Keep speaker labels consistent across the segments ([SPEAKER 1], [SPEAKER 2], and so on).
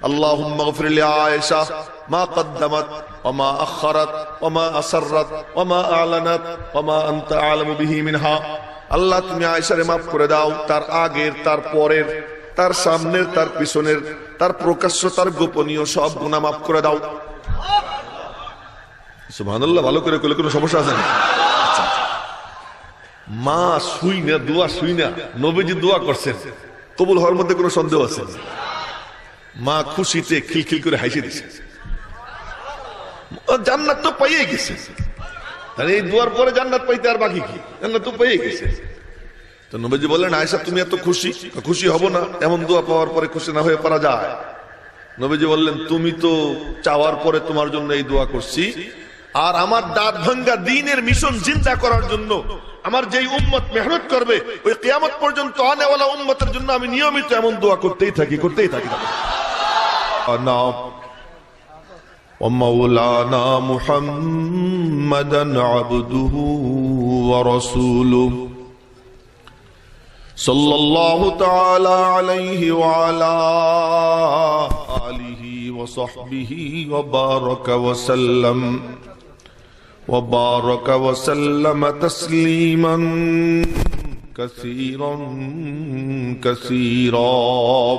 [SPEAKER 1] اللهم اغفر لعائشة ما قدمت وما أخرت وما أسرت وما أعلنت وما أنت أعلم به منها আল্লাহ তুমি আয়েশারে মাফ করে দাও তার আগের তার পরের তার সামনের তার পিছনের তার প্রকাশ্য তার গোপনীয় সব গুণা মাফ করে দাও সুবহানাল্লাহ ভালো করে করলে কোনো সমস্যা আছে না আচ্ছা, আচ্ছা। মা শুই না দোয়া শুই না নবীজি দোয়া করছেন কবুল হওয়ার মধ্যে কোনো সন্দেহ আছে মা খুশিতে খিলখিল করে হাসি দিছে। জান্নাত তো পাইয়ে গেছে। তাহলে এই দুয়ার পরে জান্নাত পাইতে আর বাকি কি? জান্নাত তো পেয়ে গেছে। তো নবীজি বললেন, আয়েশা, তুমি এত খুশি? খুশি হব না, এমন দোয়া পাওয়ার পরে খুশি না হয়ে পারা যায়। নবীজি বললেন, তুমি তো চাওয়ার পরে তোমার জন্য এই দোয়া করছি। আর আমার দাঁত ভাঙ্গা দিনের মিশন চিন্তা করার জন্য আমার যেই উম্মত মেহনত করবে, ওই কিয়ামত পর্যন্ত আনেওয়ালা উম্মতের জন্য আমি নিয়মিত এমন দোয়া করতেই থাকি করতেই থাকি। না ومولانا محمدا عبده ورسوله. صلى الله تعالى عليه وعلى آله وصحبه وبارك وسلم. وبارك وسلم تسليما كثيرا كثيرا.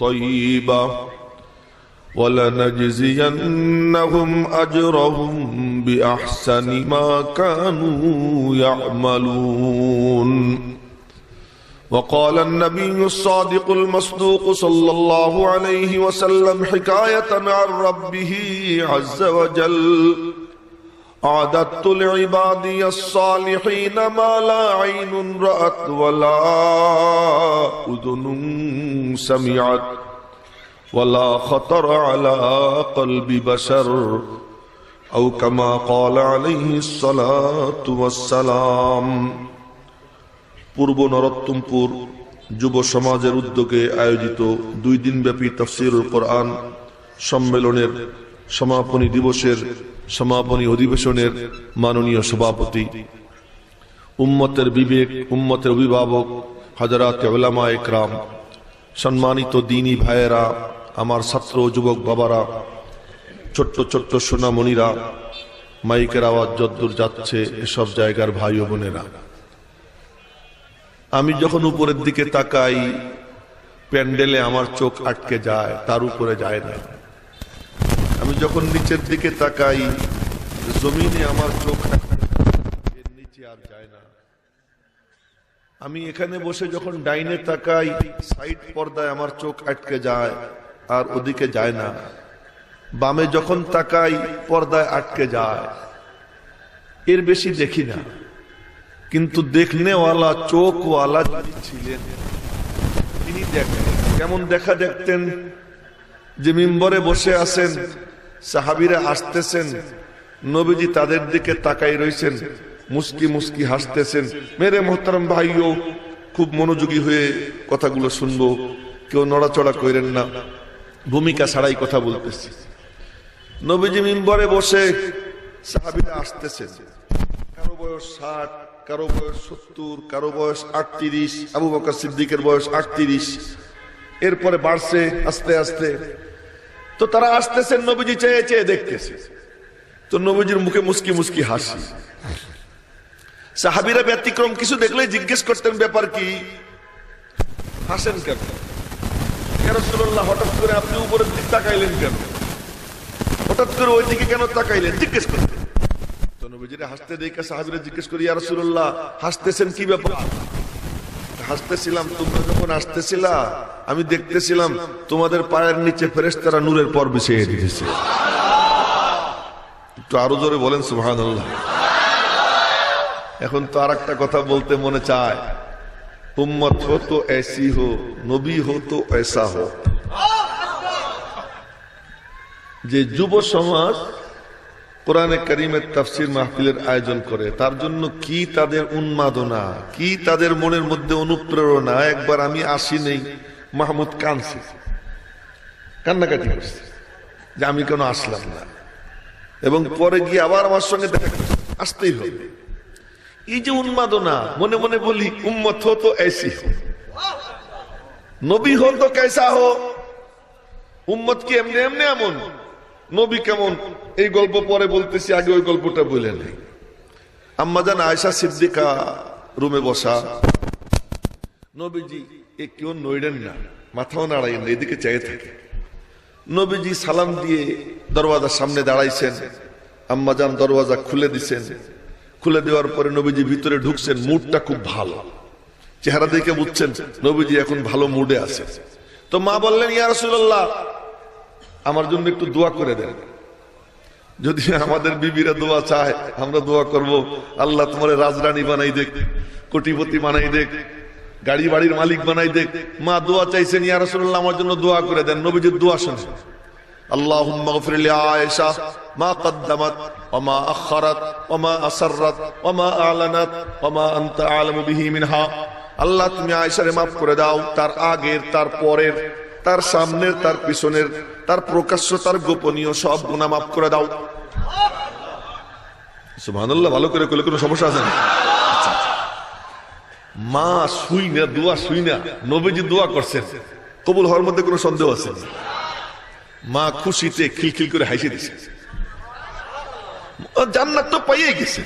[SPEAKER 1] طيبة ولنجزينهم أجرهم بأحسن ما كانوا يعملون. وقال النبي الصادق المصدوق صلى الله عليه وسلم حكاية عن ربه عز وجل. أعددت لعبادي الصالحين ما لا عين رأت ولا أذن سمعت ولا خطر على قلب بشر أو كما قال عليه الصلاة والسلام পূর্ব নরোত্তমপুর যুব সমাজের উদ্যোগে আয়োজিত দুই দিনব্যাপী তফসিরুল কোরআন সম্মেলনের সমাপনী দিবসের সমাপনী অধিবেশনের মাননীয় সভাপতি। উম্মতের বিবেক, উম্মতের অভিভাবক, হাজারাত ওলামা একরাম, সম্মানিত দিনী ভাইয়েরা, আমার ছাত্র যুবক বাবারা, ছোট্ট ছোট্ট সোনামণিরা, মাইকের আওয়াজ যদ্দূর যাচ্ছে এসব জায়গার ভাই ও বোনেরা। আমি যখন উপরের দিকে তাকাই, প্যান্ডেলে আমার চোখ আটকে যায়, তার উপরে যায় না। আমি যখন নিচের দিকে তাকাই, জমিনে আমার চোখ এর নিচে আর যায় না। আমি এখানে বসে যখন ডাইনে তাকাই, সাইড পর্দায় আমার চোখ আটকে যায় আর ওদিকে যায় না। বামে যখন তাকাই, পর্দায় আটকে যায়। এর বেশি দেখি না। কিন্তু দেখনেওয়ালা চোখওয়ালা ছিলেন, তিনি দেখেন। কেমন দেখা দেখতেন যে মিম্বরে বসে আছেন সাহাবিরা আসতেছেন নবীজি তাদের দিকে তাকাই রয়েছেন মুস্কি মুস্কি হাসতেছেন। মেরে মোহতারাম ভাইও খুব মনোযোগী হয়ে কথাগুলো শুনব। কেউ নড়াচড়া করেন না। ভূমিকা ছাড়াই কথা বলতেছি। নবীজি মিম্বরে বসে সাহাবিরা আসতেছেন কারও বয়স ষাট, কারও বয়স সত্তর, কারও বয়স আটত্রিশ, আবু বকর সিদ্দিকের বয়স আটত্রিশ। এরপরে বাড়ছে, আস্তে আস্তে তো তারা আসতেছেন নবীজি চেয়ে চেয়ে দেখতেছে। তো নবীজির মুখে মুস্কি মুস্কি হাসি। সাহাবিরা ব্যতিক্রম কিছু দেখলে জিজ্ঞেস করতেন, ব্যাপার কি? হাসেন কেন? সুরল্লাহ হঠাৎ করে আপনি উপরের দিক তাকাইলেন কেন? হঠাৎ করে ওই দিকে কেন তাকাইলেন? জিজ্ঞেস করতেন। তো নবীজিরা হাসতে দেখে সাহাবিরা জিজ্ঞেস করি আর সুরল্লাহ হাসতেছেন কি ব্যাপার? হাসতেছিলাম, তোমরা যখন আসতেছিলা, আমি দেখতেছিলাম তোমাদের পায়ের নিচে ফেরেস তারা নূরের পর বিছিয়ে দিতেছে। একটু আরও জোরে বলেন সুহান এখন তো আর একটা কথা বলতে মনে চায়। হো তো এসি হো, নবী হো তো এসা যে যুব সমাজ কোরআনে করিমের তাফসির মাহফিলের আয়োজন করে। তার জন্য কি তাদের উন্মাদনা, কি তাদের মনের মধ্যে অনুপ্রেরণা? একবার আমি আসি নেই, মাহমুদ কানসি। কান্নাকাটি করছে যে আমি কেন আসলাম না? এবং পরে গিয়ে আবার আমার সঙ্গে দেখা আসতেই হবে। এই যে উন্মাদনা, মনে মনে বলি, উম্মত হো তো এসি হো নবী হো তো কেসা হো উম্মত কি এমনি এমনি এমন? নবী কেমন? এই গল্প পরে বলতেছি, আগে ওই গল্পটা বলে নেই। আম্মাজান আয়সা সিদ্দিকা রুমে বসা। নবীজি, এ কেউ নইলেন না, মাথাও নাড়াইন না, এদিকে চাই থাকে। নবীজি সালাম দিয়ে দরওয়াজার সামনে দাঁড়াইছেন। আম্মাজান দরওয়াজা খুলে দিছেন। খুলে দেওয়ার পরে নবীজি ভিতরে ঢুকছেন, মুডটা খুব ভালো। চেহারা দেখে বুঝছেন, নবীজি এখন ভালো মুডে আছে। তো মা বললেন, ইয়া রাসূলুল্লাহ আমার জন্য একটু দোয়া করে দেন যদি আমাদের বিবিরা দোয়া চায় আমরা দোয়া করব আল্লাহ তোমার রাজরানী বানাই দেখ কোটিপতি বানাই দেখ গাড়ি বাড়ির মালিক বানাই দেখ মা দোয়া চাইছেন ইয়া রাসূলুল্লাহ আমার জন্য দোয়া করে দেন নবীজির দোয়া শুনে اللهم اغفر لعائشة ما قدمت وما أخرت وما أسرت وما أعلنت وما أنت أعلم به منها আল্লাহ তুমি আয়েশারে মাফ করে দাও তার আগের তার পরের তার সামনের তার পিছনের তার প্রকাশ্য তার গোপনীয় সব গুণা মাফ করে দাও। সুবহানাল্লাহ ভালো করে করলে কোনো সমস্যা আছে না? আচ্ছা, আচ্ছা। মা শুই না দোয়া শুই না নবীজি দোয়া করছেন। কবুল হওয়ার মধ্যে কোনো সন্দেহ আছে? মা খুশিতে খিলখিল করে হাসি দিছে। জান্নাত তো পাইয়ে গেছে।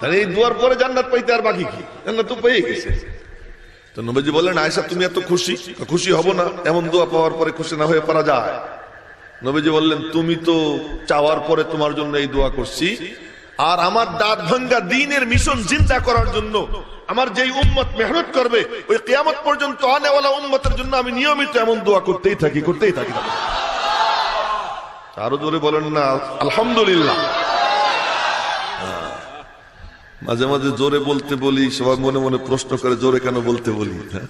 [SPEAKER 1] তাহলে এই দুয়ার পরে জান্নাত পাইতে আর বাকি কি? জান্নাত তো পেয়ে গেছে। তো নবীজি বললেন, আয়েশা, তুমি এত খুশি? খুশি হব না। এমন দোয়া পাওয়ার পরে খুশি না হয়ে পারা যায়? নবীজি বললেন, তুমি তো চাওয়ার পরে তোমার জন্য এই দোয়া করছি। আর আমার দাঁত ভাঙ্গা দিনের মিশন চিন্তা করার জন্য আমার যেই উম্মত মেহনত করবে, ওই কিয়ামত পর্যন্ত আনেওয়ালা উম্মতের জন্য আমি নিয়মিত এমন দোয়া করতেই থাকি করতেই থাকি আরও জোরে বলেন না, আলহামদুলিল্লাহ। মাঝে মাঝে জোরে বলতে বলি, সবাই মনে মনে প্রশ্ন করে, জোরে কেন বলতে বলি? হ্যাঁ?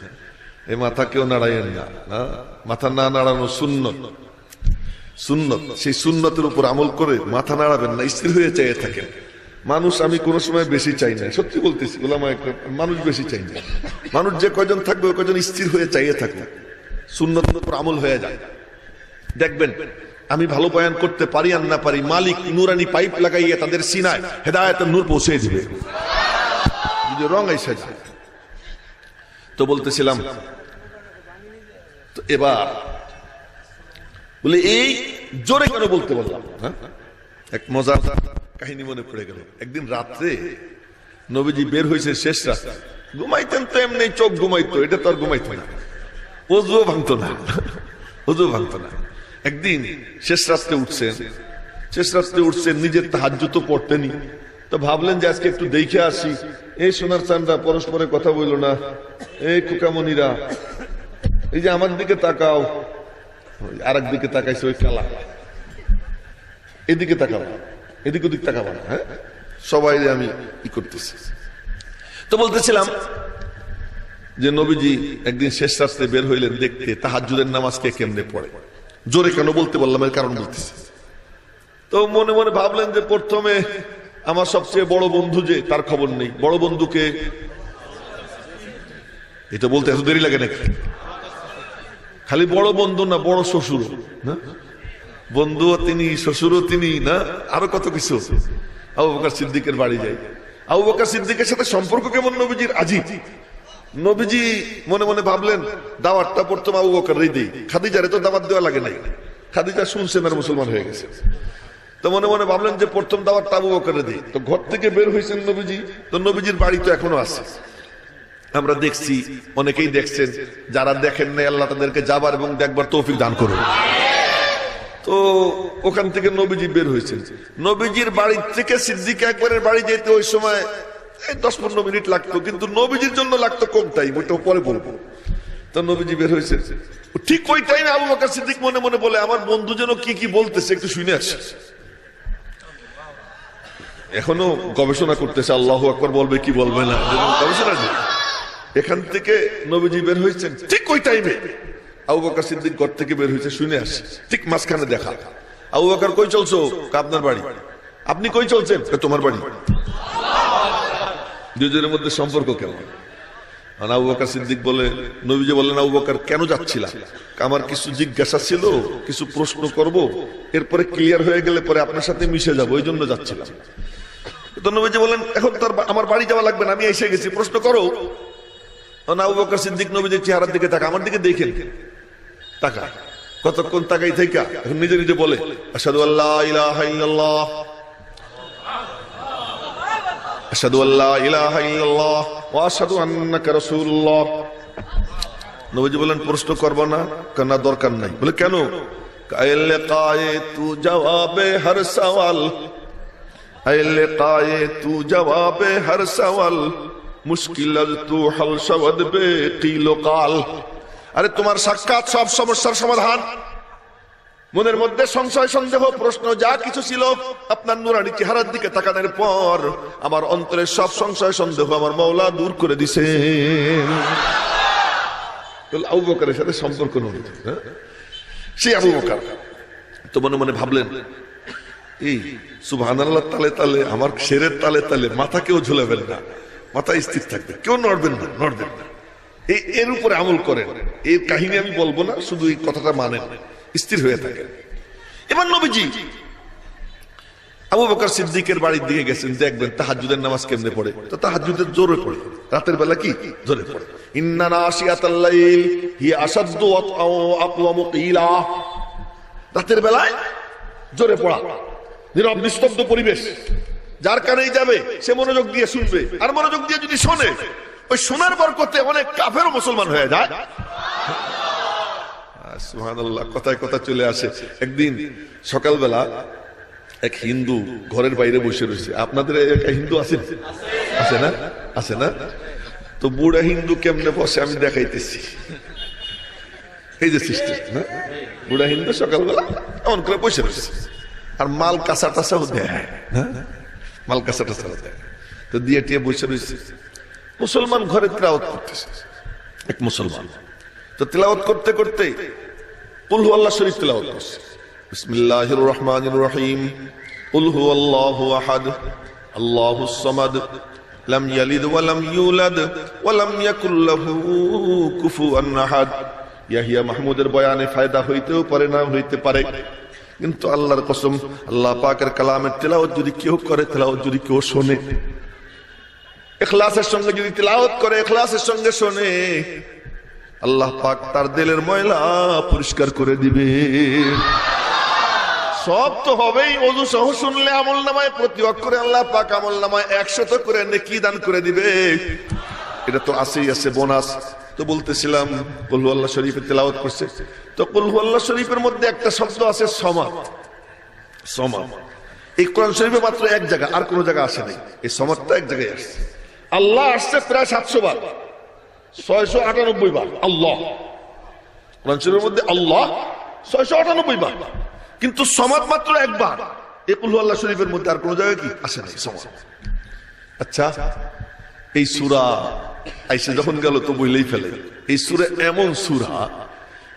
[SPEAKER 1] এই মাথা কেউ নাড়াইয়েন না? মাথা না নাড়ানো সুন্নত। সুন্নত, সেই সুন্নতের উপর আমল করে মাথা নাড়াবেন না, স্থির হয়ে চাইয়ে থাকেন। মানুষ আমি কোনো সময় বেশি চাই না, সত্যি বলতেছি মানুষ বেশি চাই না। মানুষ যে কয়জন থাকবে, ওই কয়জন স্থির হয়ে চাইয়ে থাকবে সুন্নতের উপর আমল হয়ে যায় দেখবেন আমি ভালো বয়ান করতে পারি আর না পারি, মালিক নুরানি পাইপ লাগাইয়া তাদের সিনায় হেদায়তের নূর পৌঁছে দিবে। যদি রং এসে তো বলতেছিলাম এবার বলে এই জোরে কেন বলতে বললাম? হ্যাঁ? এক মজার কাহিনী মনে পড়ে গেল। একদিন রাত্রে নবীজি বের হয়েছে শেষ রাস্তা ঘুমাইতেন তো এমনি, চোখ ঘুমাইতো, এটা তো আর ঘুমাইতো না। অজুও ভাঙতো না। অজুও ভাঙতো না। একদিন শেষ রাত্রে উঠছেন শেষ রাত্রে উঠছেন নিজের তাহাজ্য তো পড়তেনি তো ভাবলেন যে আজকে একটু দেখে আসি। এই সোনার চান্দা পরস্পরে কথা বলল না। এই কুকামনিরা এই যে আমার দিকে তাকাও। আর দিকে তাকাইছে ওই কালা। এদিকে তাকাবো এদিক ওদিক তাকাবো না হ্যাঁ? সবাই আমি ই করতেছি। তো বলতেছিলাম যে নবীজি একদিন শেষ রাস্তায় বের হইলেন দেখতে তাহাজুদের নামাজ কে কেমনে পড়ে? জোরে কেন বলতে বললাম এর কারণ বলতেছি। তো মনে মনে ভাবলেন যে প্রথমে আমার সবচেয়ে বড় বন্ধু যে, তার খবর নেই। বড় বন্ধুকে এটা বলতে এত দেরি লাগে নাকি? খালি বড় বন্ধু না, বড় শ্বশুর না? তিনি, শ্বশুরও তিনি, না? আরও কত কিছু। আবু বকর সিদ্দিকের বাড়ি যাই। আবু বকর সিদ্দিকের সাথে সম্পর্ক কেমন নবীজির? আজিব। নবীজি মনে মনে ভাবলেন, দাওয়াতটা প্রথম আবু বকর দিই খাদিজারে তো দাওয়াত দেওয়া লাগে নাই। খাদিজা শুনছেন আর মুসলমান হয়ে গেছে। তো মনে মনে ভাবলেন যে প্রথম দাওয়াতটা আবু বকরে দিই তো ঘর থেকে বের হয়েছেন নবীজি, তো নবীজির বাড়ি তো এখনও আছে। আমরা দেখছি, অনেকেই দেখছেন, যারা দেখেন নাই, আল্লাহ তাদেরকে যাবার এবং দেখবার তৌফিক দান করুন। তো ওখান থেকে নবীজি বের হয়েছেন। নবীজির বাড়ি থেকে সিদ্দিক একবারের বাড়ি যেতে ওই সময় এই দশ পনেরো মিনিট লাগতো, কিন্তু নবীজির জন্য লাগতো কম টাইম ওইটা পরে বলব। তো নবীজি বের হয়েছে। ঠিক ওই টাইমে আবু বকর সিদ্দিক মনে মনে বলে, আমার বন্ধু যেন কি কি বলতেছে, একটু শুনে আসি। এখনও গবেষণা করতেছে, আল্লাহ আকবর বলবে কি বলবে না। গবেষণা নেই। এখান থেকে নবীজি বের হয়েছেন ঠিক ওই টাইমে আবু বকর সিদ্দিক ঘর থেকে বের হয়েছে, শুনে আসি। ঠিক মাঝখানে দেখা। আবু বকর, কই চলছো? "কা আপনার বাড়ি। আপনি কই চলছেন? "কা তোমার বাড়ি। দুজনের মধ্যে সম্পর্ক কেমন? সিদ্দিক কেন যাচ্ছিলা? আমার কিছু জিজ্ঞাসা ছিল, কিছু এরপরে ক্লিয়ার হয়ে গেলে পরে আপনার সাথে মিশে যাব, ওই জন্য যাচ্ছিলাম। তো বললেন, এখন বা- আমার বাড়ি যাওয়া লাগবে না, আমি এসে গেছি, প্রশ্ন করো। আবু সিদ্দিক নবীজির চেহারার দিকে তাকা আমার দিকে দেখেন। তাকা কতক্ষণ তাকাই থেকে এখন নিজে নিজে বলে আসাদু আল্লাহ আশহাদু আল্লা ইলাহা ইল্লাল্লাহ ওয়া আশহাদু আন্নাকা রাসূলুল্লাহ নবীজি বলেন প্রশ্ন করব না কেন দরকার নাই। বলে, কেন? কাইলে কায়ে তু জবাবে হর সওয়াল। আইলে কায়ে তু জবাবে হর সওয়াল। মুশকিল তু হল শবদ বে কিল কাল। আরে, তোমার সাক্ষাৎ সব সমস্যার সমাধান। মনের মধ্যে সংশয়, সন্দেহ, প্রশ্ন, যা কিছু ছিল আপনার নুরানি চেহারার দিকে তাকানোর পর আমার অন্তরের সব সংশয়, সন্দেহ আমার মৌলা দূর করে দিছে। আবু বকরের সাথে সম্পর্ক নয় হ্যাঁ? সে আবু বকর। তো মনে মনে ভাবলেন, এই সুবহান আল্লাহ তালে তালে, আমার শেরের তালে তালে মাথা কেউ ঝুলাবেন না, মাথা স্থির থাকবে, কেউ নড়বেন না নড়বেন না। এর উপরে আমল করেন। এর কাহিনী আমি বলব না, শুধু এই কথাটা মানেন। স্থির হয়ে থাকেন এবার নবীজি আবু বকর সিদ্দিকের বাড়ির দিকে গেছেন, দেখবেন তাহাজ্জুদের নামাজ কেমনে পড়ে? তো তাহাজ্জুদের জোরে পড়ে। রাতের বেলা কি? জোরে পড়ে। হি কিলা। রাতের বেলায় জোরে পড়া। নীরব, নিস্তব্ধ পরিবেশ। যার কানেই যাবে, সে মনোযোগ দিয়ে শুনবে। আর মনোযোগ দিয়ে যদি শোনে, ওই শোনার বরকতে অনেক কাফেরও মুসলমান হয়ে যায়। সুবহানাল্লাহ, কথায় কথা চলে আসে। একদিন সকালবেলা এক হিন্দু ঘরের বাইরে বসে রয়েছে। আপনাদের এলাকায় হিন্দু আছে? আছে না? আছে না? তো বুড়া হিন্দু কেমনে বসে? আমি দেখাইতেছি। এই যে সিস্টেম, না? বুড়া হিন্দু সকালবেলা এমন করে বসে রয়েছে। আর মাল কাঁচা টাচাও দেয়? মাল কাঁচা টাচাও দেয়। তো দিয়ে টিয়ে বসে রয়েছে। মুসলমান ঘরে তেলাওয়াত করতেছে। এক মুসলমান। তো তেলাওয়াত করতে করতে কুল আল্লাহ শরীফ তেলাওয়াত করছে। বিসমিল্লাহির রহমানির রহিম কুল হুয়াল্লাহু আহাদ। আল্লাহুস সামাদ। লাম ইয়ালিদ ওয়া লাম ইউলাদ ওয়া লাম ইয়াকুল লাহু কুফুয়ান আহাদ। ইয়াহিয়া মাহমুদের বয়ানে ফায়দা হইতেও পারে না হইতে পারে। কিন্তু আল্লাহর কসম, আল্লাহ পাকের কালামের তেলাওয়াত যদি কেউ করে, তেলাওয়াত যদি কেউ শোনে। এখলাসের সঙ্গে যদি তেলাওয়াত করে এখলাসের সঙ্গে শোনে। আল্লাহ পাক তার দিলের ময়লা পরিষ্কার করে দিবে। সব তো হবেই, অজু সহ শুনলে আমল নামায়, প্রতি অক্ষরে আল্লাহ পাক আমল নামায় একশত করে নেকি দান করে দিবে। এটা তো আসেই আছে বোনাস। তো বলতেছিলাম, কলহু আল্লাহ শরীফের তেলাওয়াত করছে। তো কলহু আল্লাহ শরীফের মধ্যে একটা শব্দ আছে সমা সমাদ। এই কোরআন শরীফে মাত্র এক জায়গা, আর কোন জায়গা আসে নাই। এই সমাদটা এক জায়গায় আসছে। আল্লাহ আসছে প্রায় সাতশো বার। ছয়শো আটানব্বই বার। আল্লাহ। কোরআন শরীফের মধ্যে আল্লাহ ছয়শো আটানব্বই বার। কিন্তু সমাদ মাত্র একবার। একুল আল্লাহ শরীফের মধ্যে আর কোন জায়গায় কি? আসে নাই, সমাদ। আচ্ছা এই সুরা আইসে যখন গেল তো বইলেই ফেলে। এই সুরে এমন সুরা,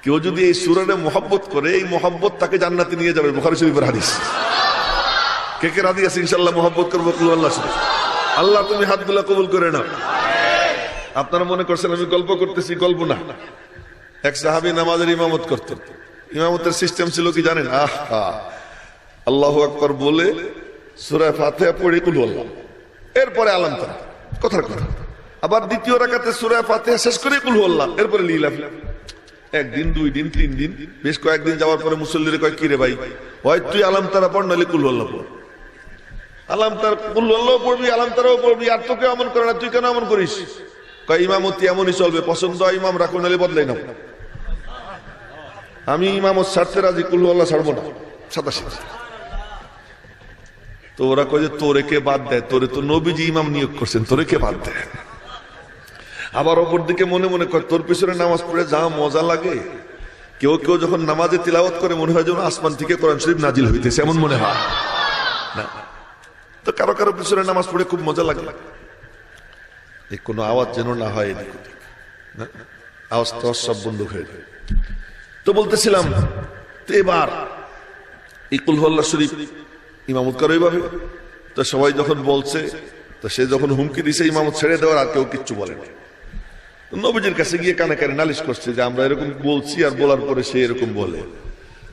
[SPEAKER 1] কেউ যদি এই সুরানে মোহাব্বত করে, এই মোহাব্বত তাকে জান্নাতে নিয়ে যাবে বুখারী শরীফের হাদিস। কে কে রাজি আছে ইনশাল্লাহ মোহাব্বত করব কুল আল্লাহ শরীফ? আল্লাহ তুমি হাতগুলা কবুল করে না আপনারা মনে করছেন আমি গল্প করতেছি, গল্প না। এক সাহাবি নামাজের ইমামত করতেন ইমামতের সিস্টেম ছিল কি জানেন? আহ। আল্লাহ আকবর বলে সুরায় ফাতেহা পড়ে কুল আল্লাহ এরপরে আলাম তারা কথার কথা। আবার দ্বিতীয় রাখাতে সুরায় ফাতেহা শেষ করে কুল আল্লাহ এরপরে লিলাম একদিন, দুই দিন, তিন দিন, বেশ কয়েকদিন যাওয়ার পরে মুসল্লিরে কয়, কিরে ভাই, হয় তুই আলাম তারা পড় নাহলে কুল আল্লাহ পড়। আলাম তার কুল আল্লাহ পড়বি, আলাম তারাও পড়বি, আর তোকে এমন করে না, তুই কেন এমন করিস? কয়, ইমামতি এমনই চলবে, পছন্দ ইমাম, রাখো, নাহলে বদলাই নাও। আমি ইমামত ছাড়তে রাজি কুল্লু আল্লাহ ছাড়বো না সাতাশি তো ওরা কয় যে, তোরে কে বাদ দেয়? তোরে তো নবীজি ইমাম নিয়োগ করছেন, তোরে কে বাদ দেয়? আবার অপর দিকে মনে মনে কয়, তোর পিছনে নামাজ পড়ে যা মজা লাগে। কেউ কেউ যখন নামাজে তিলাওয়াত করে, মনে হয় যেন আসমান থেকে কোরআন শরীফ নাজিল হইতেছে, এমন মনে হয়। না। তো কারও কারও পিছনে নামাজ পড়ে খুব মজা লাগে। এই কোনো আওয়াজ যেন না হয় এদিক ওদিক। আওয়াজ তো সব বন্ধ হয়ে যায়। তো বলতেছিলাম এবার এই কুলহল্লা শরীফ ইমামত করে এইভাবে তো সবাই যখন বলছে, তো সে যখন হুমকি দিছে, ইমামত ছেড়ে দেওয়ার আর কেউ কিচ্ছু বলেনি তো নবীজির কাছে গিয়ে কানে কানে নালিশ করছে যে আমরা এরকম বলছি আর বলার পরে সে এরকম বলে।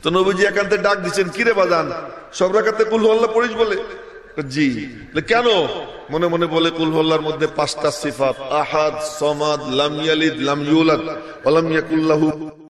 [SPEAKER 1] তো নবীজি একান্তে ডাক দিচ্ছেন, কিরে বাজান, সব রাখাতে কুল হল্লা পড়িস বলে? জি। কেন? মনে মনে বলে কুলহল্লার মধ্যে পাঁচটা সিফাত। আহাদ সমাদ লামিয়ালিদ লাম